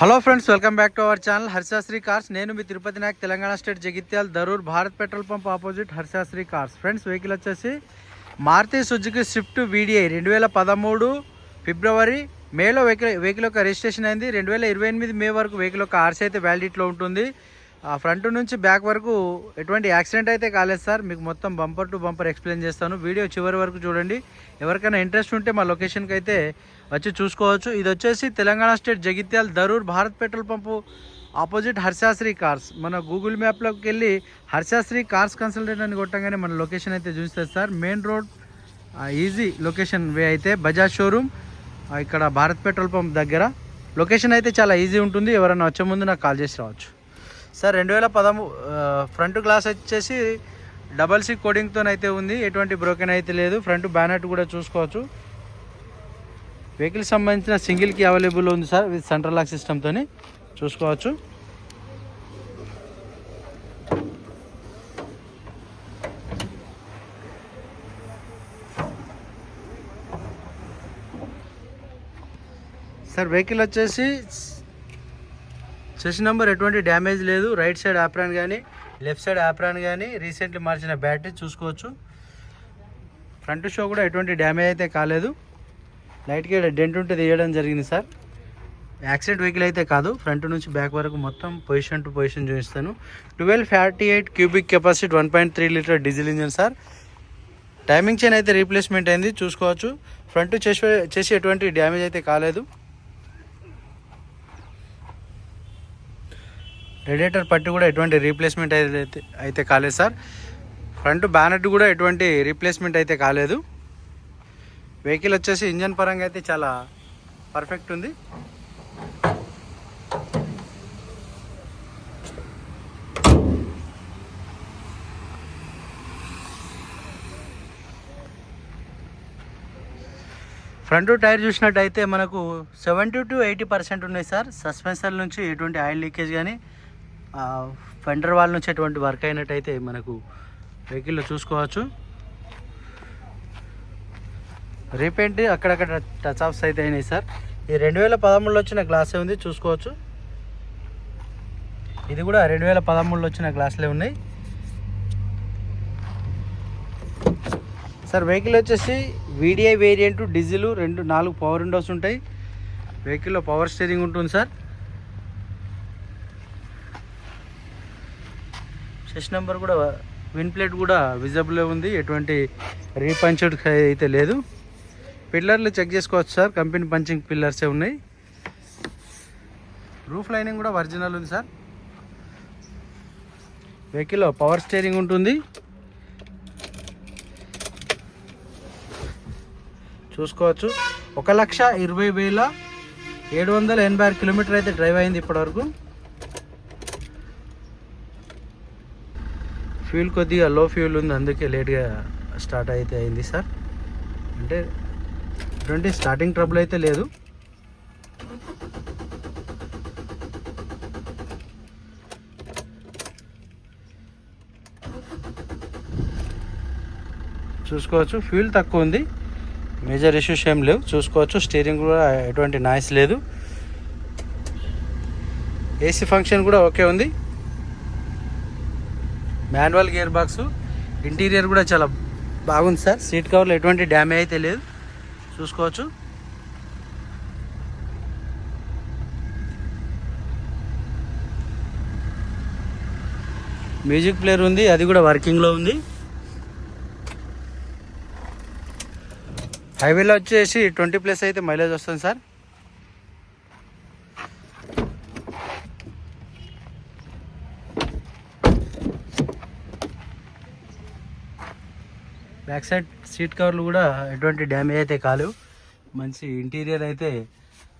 Hello friends welcome back to our channel Harshasri cars నేను మీ Tirupati Nayak Telangana state Jagtial Darur Bharat petrol pump opposite Harshasri cars friends vehicle వచ్చేసి Maruti Suzuki Swift VDI రెండు వేల పదమూడు ఫిబ్రవరి మేలో vehicle vehicle యొక్క registration అయింది. రెండు వేల ఇరవై ఎనిమిది మే వరకు వెహికల్ యొక్క ఆర్సీ అయితే వ్యాలిడిటీలో ఉంటుంది. ఆ ఫ్రంట్ నుంచి బ్యాక్ వరకు ఎటువంటి యాక్సిడెంట్ అయితే కాలేదు సార్ మీకు మొత్తం బంపర్ టు బంపర్ ఎక్స్ప్లెయిన్ చేస్తాను. వీడియో చివరి వరకు చూడండి. ఎవరికైనా ఇంట్రెస్ట్ ఉంటే మా లొకేషన్కి అయితే వచ్చి చూసుకోవచ్చు. ఇది వచ్చేసి Telangana state Jagtial Darur Bharat petrol pump opposite Harshasri cars. మన గూగుల్ మ్యాప్లోకి వెళ్ళి హర్షాశ్రీ కార్స్ కన్సల్టెంట్ అని కొట్టగానే మన లొకేషన్ అయితే చూస్తుంది sir. Main road easy location way అయితే బజాజ్ షోరూమ్ ఇక్కడ భారత్ పెట్రోల్ పంప్ దగ్గర. లొకేషన్ అయితే చాలా ఈజీ ఉంటుంది. ఎవరైనా వచ్చే ముందు నాకు కాల్ చేసి రావచ్చు. సార్ రెండు వేల పదమూ ఫ్రంట్ గ్లాస్ వచ్చేసి డబల్ సి కోడింగ్తో అయితే ఉంది. ఎటువంటి బ్రోకెన్ అయితే లేదు. ఫ్రంట్ బ్యానెట్ కూడా చూసుకోవచ్చు. వెహికల్ సంబంధించిన సింగిల్కి అవైలబుల్ ఉంది సార్ విత్ సెంట్రల్ లాక్ సిస్టమ్తో చూసుకోవచ్చు. సార్ వెహికల్ వచ్చేసి సెషన్ నెంబర్ ఎటువంటి డ్యామేజ్ లేదు. రైట్ సైడ్ ఆప్రాన్ కానీ లెఫ్ట్ సైడ్ ఆప్రాన్ కానీ రీసెంట్లీ మార్చిన బ్యాటరీ చూసుకోవచ్చు. ఫ్రంట్ షో కూడా ఎటువంటి డ్యామేజ్ అయితే కాలేదు. లైట్గా డెంట్ ఉంటే తీయడం జరిగింది సార్. యాక్సిడెంట్ వెహికల్ అయితే కాదు. ఫ్రంట్ నుంచి బ్యాక్ వరకు మొత్తం పొజిషన్ టు పొజిషన్ చూపిస్తాను. Twelve forty eight cubic capacity one point three litre diesel engine sir timing chain అయితే రీప్లేస్మెంట్ అయింది. చూసుకోవచ్చు. ఫ్రంట్ చేసి చేసి ఎటువంటి డ్యామేజ్ అయితే కాలేదు. రేడియేటర్ పట్టి కూడా ఎటువంటి రీప్లేస్మెంట్ అయితే అయితే కాలేదు సార్ ఫ్రంట్ బ్యానెట్ కూడా ఎటువంటి రీప్లేస్మెంట్ అయితే కాలేదు. వెహికల్ వచ్చేసి ఇంజన్ పరంగా అయితే చాలా పర్ఫెక్ట్ ఉంది. ఫ్రంట్ టైర్ చూసినట్టయితే మనకు సెవెంటీ టు ఎయిటీ పర్సెంట్ ఉన్నాయి సార్. సస్పెన్సర్ నుంచి ఎటువంటి ఆయిల్ లీకేజ్ కానీ ఫెండర్ వాళ్ళ నుంచి ఎటువంటి వర్క్ అయినట్టయితే మనకు వెహికల్లో చూసుకోవచ్చు. రీపెయింట్ అక్కడక్కడ టచ్ ఆఫ్స్ అయితే అయినాయి సార్. ఈ రెండు వేల పదమూడులో వచ్చిన గ్లాసే ఉంది చూసుకోవచ్చు. ఇది కూడా రెండు వేల పదమూడులో వచ్చిన గ్లాసులే ఉన్నాయి. సార్ వెహికల్ వచ్చేసి వీడిఐ వేరియంట్ డీజిల్ రెండు నాలుగు పవర్ విండోస్ ఉంటాయి. వెహికల్లో పవర్ స్టీరింగ్ ఉంటుంది సార్. సెస్ నెంబర్ కూడా విన్ ప్లేట్ కూడా విజిబుల్ ఉంది. ఎటువంటి రీపంచడ్ అయితే లేదు. పిల్లర్లు చెక్ చేసుకోవచ్చు సార్. కంపెనీ పంచింగ్ పిల్లర్సే ఉన్నాయి. రూఫ్ లైనింగ్ కూడా ఒరిజినల్ ఉంది సార్. వెహికల్లో పవర్ స్టీరింగ్ ఉంటుంది. చూసుకోవచ్చు. ఒక లక్ష ఇరవై వేల ఏడు వందల ఎనభై ఆరు కిలోమీటర్ అయితే డ్రైవ్ అయింది ఇప్పటివరకు. ఫ్యూల్ కొద్దిగా లో ఫ్యూల్ ఉంది అందుకే లేట్గా స్టార్ట్ అయితే అయింది సార్. అంటే ఎటువంటి స్టార్టింగ్ ట్రబుల్ అయితే లేదు. చూసుకోవచ్చు ఫ్యూల్ తక్కువ ఉంది. మేజర్ ఇష్యూస్ ఏం లేవు. చూసుకోవచ్చు స్టీరింగ్ కూడా ఎటువంటి నాయిస్ లేదు. ఏసీ ఫంక్షన్ కూడా ఓకే ఉంది. మాన్యువల్ గేర్ బాక్స్ ఇంటీరియర్ కూడా చాలా బాగుంది సార్ సీట్ కవర్లో ఎటువంటి డ్యామేజ్ అయితే లేదు. చూసుకోవచ్చు. మ్యూజిక్ ప్లేయర్ ఉంది అది కూడా వర్కింగ్లో ఉంది. హైవేలో వచ్చేసి ట్వంటీ ప్లస్ అయితే మైలేజ్ వస్తుంది సార్. బ్యాక్ సైడ్ సీట్ కవర్లు కూడా ఎటువంటి డ్యామేజ్ అయితే కాలేవు. మంచి ఇంటీరియర్ అయితే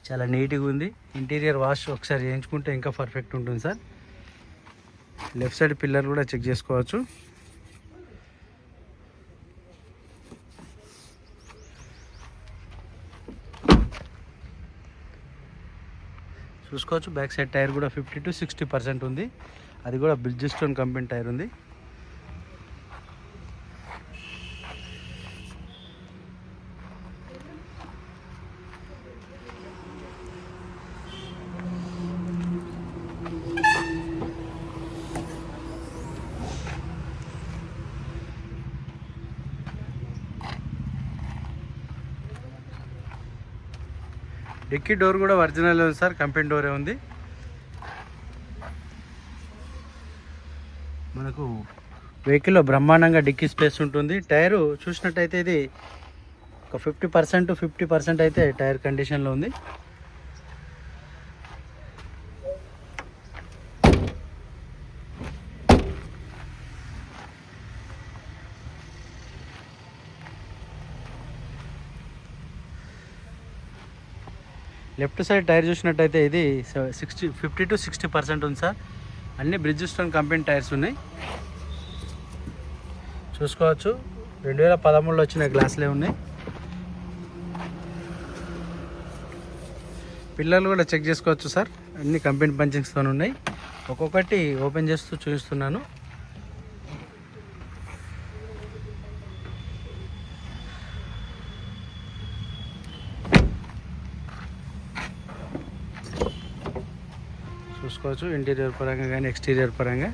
చాలా నీట్గా ఉంది. ఇంటీరియర్ వాష్ ఒకసారి చేయించుకుంటే ఇంకా పర్ఫెక్ట్ ఉంటుంది సార్. లెఫ్ట్ సైడ్ పిల్లర్ కూడా చెక్ చేసుకోవచ్చు. చూసుకోవచ్చు. బ్యాక్ సైడ్ టైర్ కూడా ఫిఫ్టీ టు సిక్స్టీ పర్సెంట్ ఉంది. అది కూడా బిల్జిస్టోన్ కంపెనీ టైర్ ఉంది. డిక్కీ డోర్ కూడా ఒరిజినల్ ఉంది సార్ కంపెనీ డోరే ఉంది. మనకు వెహికల్లో బ్రహ్మాండంగా డిక్కీ స్పేస్ ఉంటుంది. టైరు చూసినట్టయితే ఇది ఒక ఫిఫ్టీ పర్సెంట్ ఫిఫ్టీ పర్సెంట్ అయితే టైర్ కండిషన్లో ఉంది. లెఫ్ట్ సైడ్ టైర్ చూసినట్టయితే ఇది sixty fifty to sixty percent ఉంది సార్. అన్ని బ్రిడ్జ్ స్టోన్ కంపెనీ టైర్స్ ఉన్నాయి. చూసుకోవచ్చు. రెండు వేల పదమూడులో వచ్చిన గ్లాసులే ఉన్నాయి. పిల్లలు కూడా చెక్ చేసుకోవచ్చు సార్. అన్ని కంపెనీ పంచింగ్స్తో ఉన్నాయి. ఒక్కొక్కటి ఓపెన్ చేస్తూ చూపిస్తున్నాను. చూసుకోవచ్చు ఇంటీరియర్ పరంగా కానీ ఎక్స్టీరియర్ పరంగా.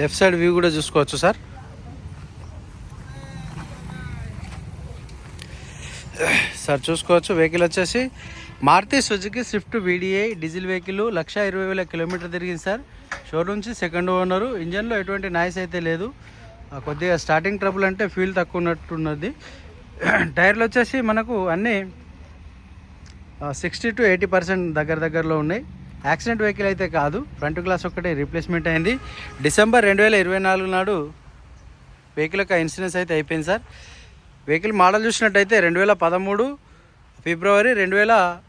లెఫ్ట్ సైడ్ వ్యూ కూడా చూసుకోవచ్చు సార్. సార్ చూసుకోవచ్చు. వెహికల్ వచ్చేసి Maruti Suzuki Swift VDI diesel vehicle lakh ఇరవై వేల కిలోమీటర్ తిరిగింది సార్. షోరూమ్ నుంచి సెకండ్ ఓనరు. ఇంజన్లో ఎటువంటి నాయిస్ అయితే లేదు. కొద్దిగా స్టార్టింగ్ ట్రబుల్ అంటే ఫీల్ తక్కువ ఉన్నట్టున్నది టైర్లు వచ్చేసి మనకు అన్నీ సిక్స్టీ టు ఎయిటీ పర్సెంట్ దగ్గర దగ్గరలో ఉన్నాయి. యాక్సిడెంట్ వెహికల్ అయితే కాదు ఫ్రంట్ గ్లాస్ ఒక్కటే రీప్లేస్మెంట్ అయింది. డిసెంబర్ రెండు వేల ఇరవై నాలుగు నాడు వెహికల్ యొక్క ఇన్సూరెన్స్ అయితే అయిపోయింది సార్. వెహికల్ మోడల్ చూసినట్టయితే రెండు వేల పదమూడు ఫిబ్రవరి రెండు వేల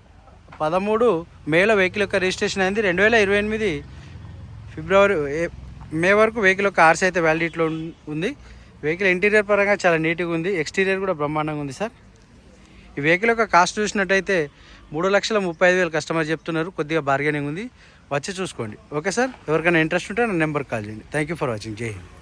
పదమూడు మేలో వెహికల్ యొక్క రిజిస్ట్రేషన్ అయింది. రెండు వేల ఇరవై ఎనిమిది ఫిబ్రవరి ఏ- మే వరకు వెహికల్ యొక్క ఆర్సీ అయితే వ్యాలిడిటీలో ఉంది. వెహికల్ ఇంటీరియర్ పరంగా చాలా నీట్గా ఉంది. ఎక్స్టీరియర్ కూడా బ్రహ్మాండంగా ఉంది సార్ ఈ వెహికల్ యొక్క కాస్ట్ చూసినట్టయితే మూడు లక్షల ముప్పై ఐదు వేలు కస్టమర్ చెప్తున్నారు. కొద్దిగా బార్గెనింగ్ ఉంది. వచ్చి చూసుకోండి. ఓకే సార్ ఎవరికైనా ఇంట్రెస్ట్ ఉంటే నా నెంబర్ కాల్ చేయండి. థ్యాంక్ యూ ఫర్ వాచింగ్ జై హింద్